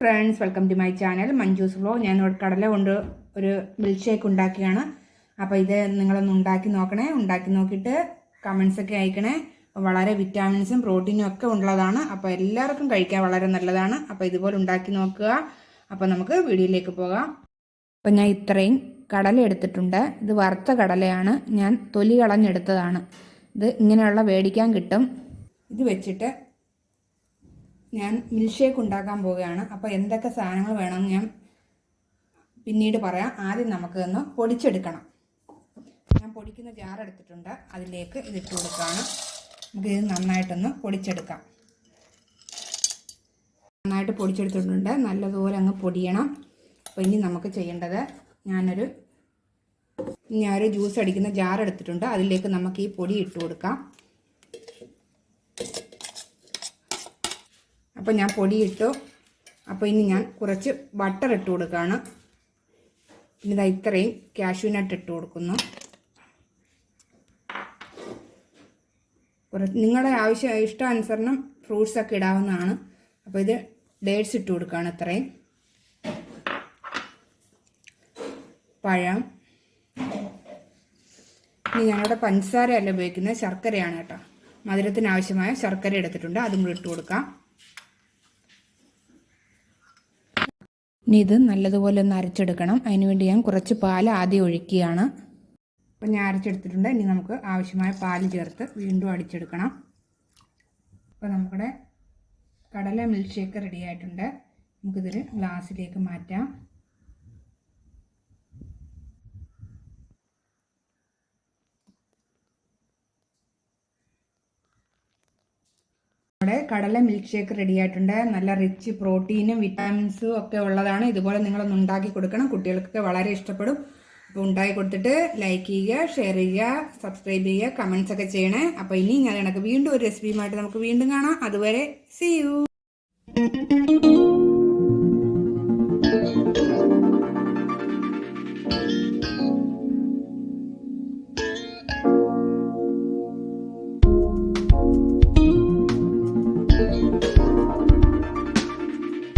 Friends welcome to my channel Manju's flow ഞാൻ കടല കൊണ്ട് ഒരു മിൽക്ക് ഷേക്ക് ഉണ്ടാക്കിയാണ് അപ്പോൾ ഇത് നിങ്ങളൊന്ന് ഉണ്ടാക്കി നോക്കണേ. ഉണ്ടാക്കി നോക്കിയിട്ട് കമൻസ് ഒക്കെ അയക്കണേ. വളരെ വിറ്റാമിൻസും പ്രോട്ടീനും ഒക്കെ ഉള്ളതാണ്. അപ്പോൾ എല്ലാവർക്കും കഴിക്കാൻ വളരെ നല്ലതാണ്. അപ്പോൾ ഇതുപോലെ ഉണ്ടാക്കി നോക്കുക. അപ്പോൾ നമുക്ക് വീഡിയോയിലേക്ക് പോകാം. അപ്പോൾ ഞാൻ ഇത്രയും കടല എടുത്തിട്ടുണ്ട്. ഇത് വറുത്ത കടലയാണ്. ഞാൻ തൊലി കളഞ്ഞെടുത്തതാണ്. ഇത് ഇങ്ങനെയുള്ള മേടിക്കാൻ കിട്ടും. ഇത് വെച്ചിട്ട് ഞാൻ മിൽക്ക് ഷേക്ക് ഉണ്ടാക്കാൻ പോവുകയാണ്. അപ്പോൾ എന്തൊക്കെ സാധനങ്ങൾ വേണമെന്ന് ഞാൻ പിന്നീട് പറയാം. ആദ്യം നമുക്ക് ഒന്ന് പൊടിച്ചെടുക്കണം. ഞാൻ പൊടിക്കുന്ന ജാർ എടുത്തിട്ടുണ്ട്. അതിലേക്ക് ഇതിട്ട് കൊടുക്കുകയാണ്. നമുക്ക് ഇത് നന്നായിട്ടൊന്ന് പൊടിച്ചെടുക്കാം. നന്നായിട്ട് പൊടിച്ചെടുത്തിട്ടുണ്ട്. നല്ലതുപോലെ അങ്ങ് പൊടിയണം. അപ്പോൾ ഇനി നമുക്ക് ചെയ്യേണ്ടത് ഞാനൊരു ഞാനൊരു ജ്യൂസ് അടിക്കുന്ന ജാർ എടുത്തിട്ടുണ്ട്. അതിലേക്ക് നമുക്ക് ഈ പൊടി ഇട്ട് കൊടുക്കാം. അപ്പോൾ ഞാൻ പൊടിയിട്ടു. അപ്പോൾ ഇനി ഞാൻ കുറച്ച് ബട്ടർ ഇട്ട് കൊടുക്കുകയാണ് പിന്നെ ഇതാ ഇത്രയും കാഷ്യൂ നട്ട് ഇട്ട് കൊടുക്കുന്നു. കുറച്ച് നിങ്ങളുടെ ആവശ്യ ഇഷ്ടാനുസരണം ഫ്രൂട്ട്സ് ഒക്കെ ഇടാവുന്നതാണ്. അപ്പോൾ ഇത് ഡേറ്റ്സ് ഇട്ട് കൊടുക്കുകയാണ് ഇത്രയും. പഴം. ഇനി ഞാനിവിടെ പഞ്ചസാരയല്ല ഉപയോഗിക്കുന്നത് ശർക്കരയാണ് കേട്ടോ. മധുരത്തിന് ആവശ്യമായ ശർക്കര എടുത്തിട്ടുണ്ട് അതും കൂടി ഇട്ട് കൊടുക്കാം. ഇനി ഇത് നല്ലതുപോലെ ഒന്ന് അരച്ചെടുക്കണം. അതിനുവേണ്ടി ഞാൻ കുറച്ച് പാൽ ആദ്യം ഒഴിക്കുകയാണ്. അപ്പം ഞാൻ അരച്ചെടുത്തിട്ടുണ്ട്. ഇനി നമുക്ക് ആവശ്യമായ പാൽ ചേർത്ത് വീണ്ടും അടിച്ചെടുക്കണം. അപ്പോൾ നമ്മുടെ കടല മിൽക്ക് ഷേക്ക് റെഡി ആയിട്ടുണ്ട് നമുക്കിതിൽ ഗ്ലാസ്സിലേക്ക് മാറ്റാം. നമ്മുടെ കടല മിൽക്ക് ഷേക്ക് റെഡി ആയിട്ടുണ്ട്. നല്ല റിച്ച് പ്രോട്ടീനും വിറ്റാമിൻസും ഒക്കെ ഉള്ളതാണ്. ഇതുപോലെ നിങ്ങളൊന്ന് ഉണ്ടാക്കി കൊടുക്കണം. കുട്ടികൾക്കൊക്കെ വളരെ ഇഷ്ടപ്പെടും. അപ്പോൾ ഉണ്ടാക്കി കൊടുത്തിട്ട് ലൈക്ക് ചെയ്യുക ഷെയർ ചെയ്യുക സബ്സ്ക്രൈബ് ചെയ്യുക കമൻസ് ഒക്കെ ചെയ്യണേ. അപ്പോൾ ഇനി ഞാൻ കണക്ക് വീണ്ടും ഒരു റെസിപ്പിയുമായിട്ട് നമുക്ക് വീണ്ടും കാണാം. അതുവരെ സി യു